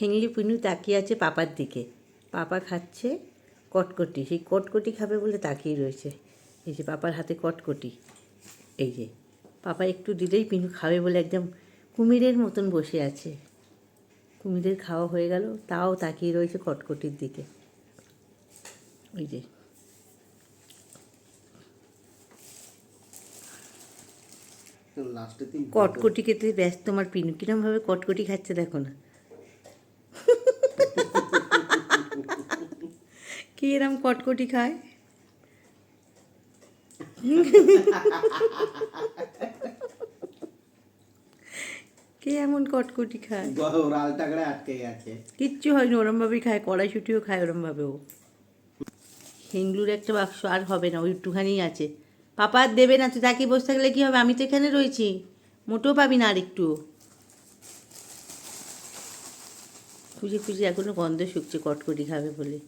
হেংলি পুনু তাকিয়ে আছে পাপার দিকে। পাপা খাচ্ছে কটকটি সেই কটকটি খাবে বলে তাকিয়ে রয়েছে। এই যে পাপার হাতে কটকটি এই যে। পাপা একটু দিলেই পিনু খাবে বলে একদম কুমিরের মতন বসে আছে। কুমিরের খাওয়া হয়ে গেল তাও তাকিয়ে রয়েছে কটকটির দিকে। ওই যে। কটকটি খেতে ব্যস্ত আমার পিনু কিরমভাবে কটকটি খাচ্ছে দেখো না। কি এরম কটকটি খায়? কে এমন কটকটি খায়? ওরাল টাকড়ে আটকে গেছে। কিচ্ছু হয়নি ওরমভাবেই খায় কড়াইশুটিও খায় ওরমভাবেও হিংলুর একটা বাক্স আর হবে না ওই একটুখানিই আছে। পাপা আর দেবে না তুই তাকিয়ে বসে থাকলে কী হবে? আমি তো এখানে রয়েছি মোটেও পাবি না আর একটু খুঁজে খুঁজে এখনও গন্ধ শুকছে কটকটি খাবে বলে।